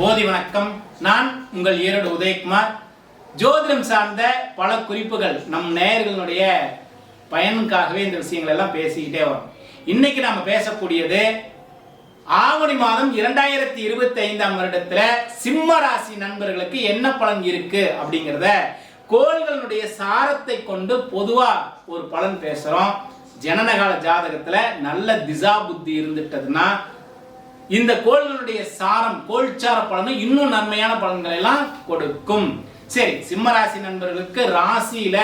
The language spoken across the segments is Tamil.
போதி வணக்கம். நான் உங்கள் ஈரோடு உதயகுமார். ஜோதிடம் சார்ந்த பல குறிப்புகள் நம் நேயர்களுடைய பயனுக்காகவே இந்த விஷயங்கள் எல்லாம் பேசிக்கிட்டே வரும். இன்னைக்கு நாம பேசக்கூடியது ஆவணி மாதம் இரண்டாயிரத்தி இருபத்தி ஐந்தாம் வருடத்துல சிம்ம ராசி நண்பர்களுக்கு என்ன பலன் இருக்கு அப்படிங்கிறத கோள்களுடைய சாரத்தை கொண்டு பொதுவா ஒரு பலன் பேசுறோம். ஜனனகால ஜாதகத்துல நல்ல திசா புத்தி இருந்துட்டதுன்னா இந்த கோள்களுடைய சாரம் கோல்சார பலனும் இன்னும் நன்மையான பலன்களை எல்லாம் கொடுக்கும். சரி சிம்மராசி நண்பர்களுக்கு ராசியில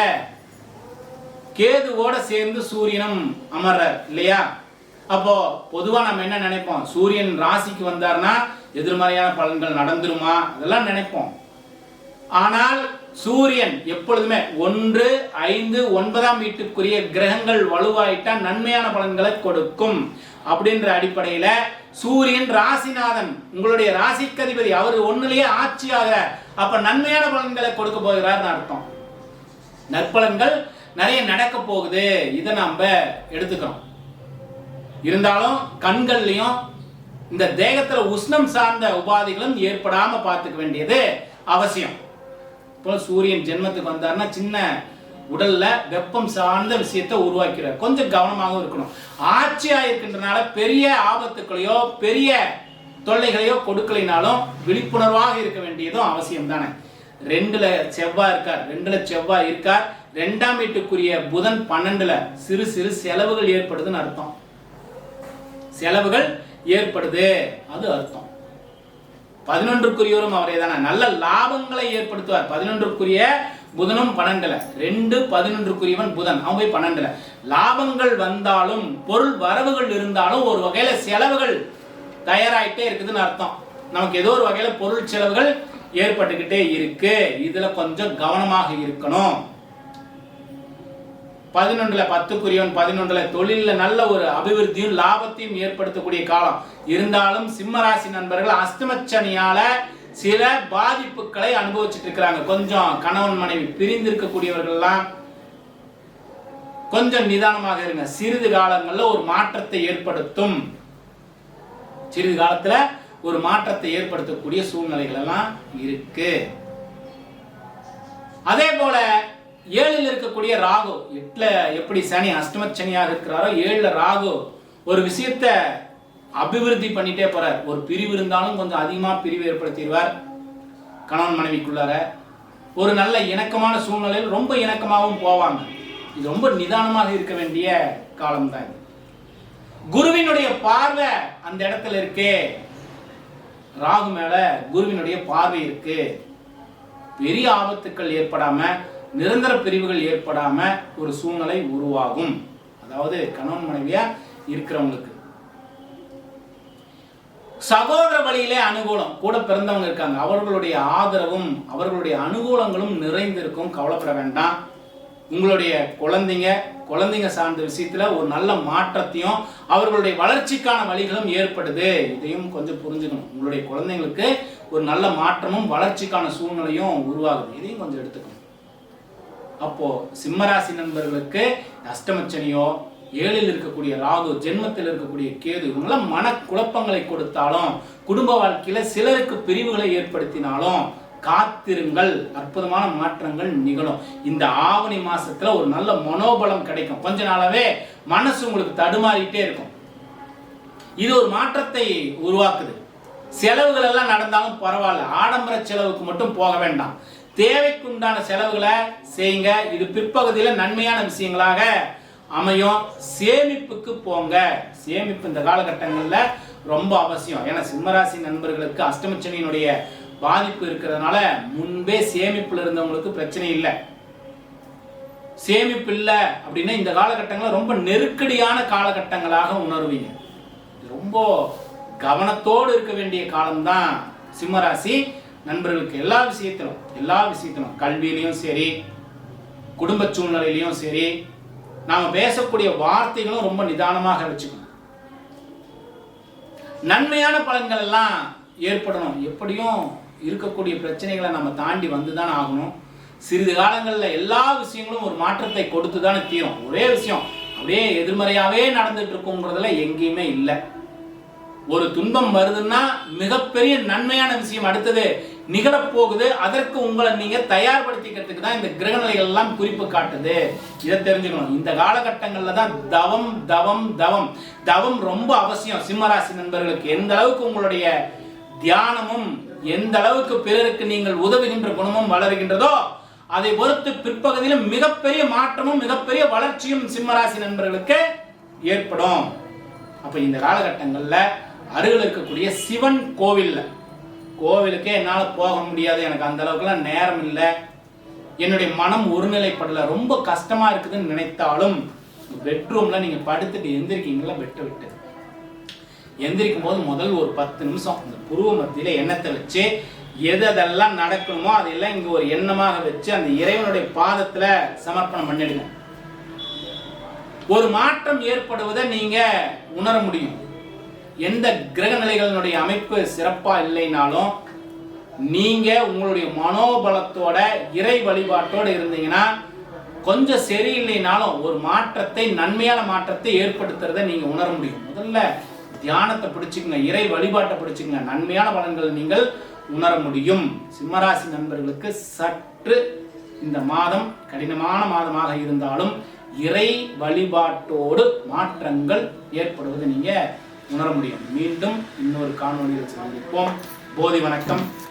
கேதுவோட சேர்ந்து சூரியனும் அமர்றார் இல்லையா? அப்போ பொதுவா நம்ம என்ன நினைப்போம்? சூரியன் ராசிக்கு வந்தார்னா எதிர்மறையான பலன்கள் நடந்துருமா? அதெல்லாம் நினைப்போம். ஆனால் சூரியன் எப்பொழுதுமே ஒன்று ஐந்து ஒன்பதாம் வீட்டுக்குரிய கிரகங்கள் வலுவாயிட்டா நன்மையான பலன்களை கொடுக்கும். அப்படின்ற அடிப்படையில சூரியன் ராசிநாதன் உங்களுடைய ராசிக்கு அதிபதி அவர் ஒண்ணுலயே ஆட்சியாக அப்ப நன்மையான பலன்களை கொடுக்க போகிறார்னு அர்த்தம். நற்பலன்கள் நிறைய நடக்க போகுது. இதை நம்ம எடுத்துக்கிறோம் இருந்தாலும் கண்கள்லையும் இந்த தேகத்துல உஷ்ணம் சார்ந்த உபாதைகளும் ஏற்படாம பார்த்துக்க வேண்டியது அவசியம். இப்போ சூரியன் ஜென்மத்துக்கு வந்தாருன்னா சின்ன உடல்ல வெப்பம் சார்ந்த விஷயத்தை உருவாக்கிறார் கொஞ்சம் கவனமாகவும் இருக்கணும். ஆட்சியாக இருக்கின்றனால பெரிய ஆபத்துக்களையோ பெரிய தொல்லைகளையோ கொடுக்கலைனாலும் விழிப்புணர்வாக இருக்க வேண்டியதும் அவசியம் தானே ரெண்டுல செவ்வாய் இருக்கார். ரெண்டுல செவ்வாய் இருக்கார். ரெண்டாம் வீட்டுக்குரிய புதன் பன்னெண்டுல சிறு சிறு செலவுகள் ஏற்படுதுன்னு அர்த்தம். செலவுகள் ஏற்படுது. அது அர்த்தம். பதினொன்றுக்குரியவரும் அவரே தானே நல்ல லாபங்களை ஏற்படுத்துவார். பதினொன்றுக்குரிய புதனும் பன்னெண்டுல. ரெண்டு பதினொன்றுக்குரியவன் புதன். அவன் போய் பன்னெண்டுல. லாபங்கள் வந்தாலும் பொருள் வரவுகள் இருந்தாலும் ஒரு வகையில செலவுகள் தயாராயிட்டே இருக்குதுன்னு அர்த்தம். நமக்கு ஏதோ ஒரு வகையில பொருள் செலவுகள் ஏற்பட்டுக்கிட்டே இருக்கு. இதுல கொஞ்சம் கவனமாக இருக்கணும். பதினொன்றுல பத்துக்குரியவன் பதினொன்றுல தொழில நல்ல ஒரு அபிவிருத்தியும் லாபத்தையும் ஏற்படுத்தக்கூடிய காலம். இருந்தாலும் சிம்மராசி நண்பர்கள் அஸ்தமச்சனியால சில பாதிப்புகளை அனுபவிச்சுட்டு இருக்கிறாங்க. கொஞ்சம் கணவன் மனைவி பிரிந்து இருக்கக்கூடியவர்கள்லாம் கொஞ்சம் நிதானமாக இருங்க. சிறிது காலங்களில் ஒரு மாற்றத்தை ஏற்படுத்தும். சிறிது காலத்தில் ஒரு மாற்றத்தை ஏற்படுத்தக்கூடிய சூழ்நிலைகள் எல்லாம் இருக்கு. அதே போல ஏழில் இருக்கக்கூடிய ராகு எட்டுல எப்படி சனி அஷ்டம சனியாக இருக்கிறாரோ ஏழுல ராகு ஒரு விஷயத்த அபிவிருத்தி பண்ணிட்டே போறார். ஒரு பிரிவு இருந்தாலும் கொஞ்சம் அதிகமாக பிரிவு ஏற்படுத்திடுவார். கணவன் மனைவிக்குள்ளார ஒரு நல்ல இணக்கமான சூழ்நிலையில் ரொம்ப இணக்கமாகவும் போவாங்க. இது ரொம்ப நிதானமாக இருக்க வேண்டிய காலம்தான் இது. குருவினுடைய பார்வை அந்த இடத்துல இருக்கே. ராகு மேல குருவினுடைய பார்வை இருக்கு. பெரிய ஆபத்துக்கள் ஏற்படாம நிரந்தர பிரிவுகள் ஏற்படாம ஒரு சூழ்நிலை உருவாகும். அதாவது கணவன் மனைவியா இருக்கிறவங்களுக்கு. சகோதர வழியிலே அனுகூலம். கூட பிறந்தவங்க இருக்காங்க. அவர்களுடைய ஆதரவும் அவர்களுடைய அனுகூலங்களும் நிறைந்திருக்கும். கவலைப்பட வேண்டாம். உங்களுடைய குழந்தைங்க குழந்தைங்க சார்ந்த விஷயத்துல ஒரு நல்ல மாற்றத்தையும் அவர்களுடைய வளர்ச்சிக்கான வழிகளும் ஏற்படுது. இதையும் கொஞ்சம் புரிஞ்சுக்கணும். உங்களுடைய குழந்தைங்களுக்கு ஒரு நல்ல மாற்றமும் வளர்ச்சிக்கான சூழ்நிலையும் உருவாகுது. இதையும் கொஞ்சம் எடுத்துக்கணும். அப்போ சிம்மராசி நண்பர்களுக்கு அஷ்டமச்சனியோ ஏழில் இருக்கக்கூடிய ராகு ஜென்மத்தில் இருக்கக்கூடிய கேது இவங்களாம் மன குழப்பங்களை கொடுத்தாலும் குடும்ப வாழ்க்கையில சிலருக்கு பிரிவுகளை ஏற்படுத்தினாலும் காத்திருங்கள் அற்புதமான மாற்றங்கள் நிகழும். இந்த ஆவணி மாசத்துல ஒரு நல்ல மனோபலம் கிடைக்கும். கொஞ்ச நாளாவே மனசு உங்களுக்கு தடுமாறிட்டே இருக்கும். இது ஒரு மாற்றத்தை உருவாக்குது. செலவுகள் எல்லாம் நடந்தாலும் பரவாயில்ல. ஆடம்பர செலவுக்கு மட்டும் போக வேண்டாம். தேவைக்குண்டான செலவுகளை செய்யுங்க. இது பிற்பகுதியில் நன்மையான விஷயங்களாக அமையும். சேமிப்புக்கு போங்க. சேமிப்பு இந்த காலகட்டங்களில் ரொம்ப அவசியம். ஏன்னா சிம்மராசி நண்பர்களுக்கு அஷ்டமச்சனியினுடைய பாதிப்பு இருக்கிறதுனால முன்பே சேமிப்பில் இருந்தவங்களுக்கு பிரச்சனை இல்லை. சேமிப்பு இல்லை அப்படின்னா இந்த காலகட்டங்களில் ரொம்ப நெருக்கடியான காலகட்டங்களாக உணர்வீங்க. ரொம்ப கவனத்தோடு இருக்க வேண்டிய காலம்தான் சிம்மராசி நண்பர்களுக்கு எல்லா விஷயத்திலும் எல்லா விஷயத்திலும். கல்வியிலையும் சரி குடும்ப சூழ்நிலையிலையும் சரி நாம பேசக்கூடிய வார்த்தைகளும் ரொம்ப நிதானமாக வச்சுக்கணும். நன்மையான பலன்கள் எல்லாம் ஏற்படணும். எப்படியும் இருக்கக்கூடிய பிரச்சனைகளை நம்ம தாண்டி வந்துதானே ஆகணும். சிறிது காலங்களில் எல்லா விஷயங்களும் ஒரு மாற்றத்தை கொடுத்து தானே தீரும். ஒரே விஷயம் அப்படியே எதிர்மறையாகவே நடந்துட்டு இருக்குங்கிறதுல எங்கேயுமே இல்லை. ஒரு துன்பம் வருதுன்னா மிகப்பெரிய நன்மையான விஷயம் அடுத்தது நிகழப்போகுது. அதற்கு உங்களை நீங்க தயார்படுத்திக்கிறதுக்கு தான் இந்த கிரகநிலைகள் எல்லாம் குறிப்பு காட்டுது. இதை தெரிஞ்சுக்கணும். இந்த காலகட்டங்கள்ல தான் தவம் தவம் தவம். தவம் ரொம்ப அவசியம். சிம்மராசி நண்பர்களுக்கு எந்த அளவுக்கு உங்களுடைய தியானமும் எந்த அளவுக்கு பிறருக்கு நீங்கள் உதவுகின்ற குணமும் வளருகின்றதோ அதை பொறுத்து பிற்பகுதியிலும் மிகப்பெரிய மாற்றமும் மிகப்பெரிய வளர்ச்சியும் சிம்மராசி நண்பர்களுக்கு ஏற்படும். அப்ப இந்த காலகட்டங்கள்ல அருகில் இருக்கக்கூடிய சிவன் கோவில்ல கோவிலுக்கே என்னால் போக முடியாது. எனக்கு அந்த அளவுக்குலாம் நேரம் இல்லை. என்னுடைய மனம் ஒருநிலைப்படல. ரொம்ப கஷ்டமா இருக்குதுன்னு நினைத்தாலும் பெட்ரூம்ல நீங்க படுத்துட்டு எந்திரிக்கீங்களா பெட்டை விட்டு. எந்திரிக்கும் போது முதல் ஒரு பத்து நிமிஷம் இந்த புருவ மத்தியில எண்ணத்தை வச்சு எது அதெல்லாம் நடக்கணுமோ அதெல்லாம் இங்க ஒரு எண்ணமாக வச்சு அந்த இறைவனுடைய பாதத்துல சமர்ப்பணம் பண்ணிடுங்க. ஒரு மாற்றம் ஏற்படுவதை நீங்க உணர முடியும். எந்த கிரக நிலைகளினுடைய அமைப்பு சிறப்பாக இல்லைனாலும் நீங்கள் உங்களுடைய மனோபலத்தோட இறை வழிபாட்டோடு இருந்தீங்கன்னா கொஞ்சம் சரியில்லைனாலும் ஒரு மாற்றத்தை நன்மையான மாற்றத்தை ஏற்படுத்துறதை நீங்கள் உணர முடியும். முதல்ல தியானத்தை பிடிச்சிக்கங்க இறை வழிபாட்டை பிடிச்சிக்கங்க. நன்மையான பலன்கள் நீங்கள் உணர முடியும். சிம்மராசி நண்பர்களுக்கு சற்று இந்த மாதம் கடினமான மாதமாக இருந்தாலும் இறை வழிபாட்டோடு மாற்றங்கள் ஏற்படுவது நீங்கள் உணர முடியும். மீண்டும் இன்னொரு காணொலியில் சந்திப்போம். போதி வணக்கம்.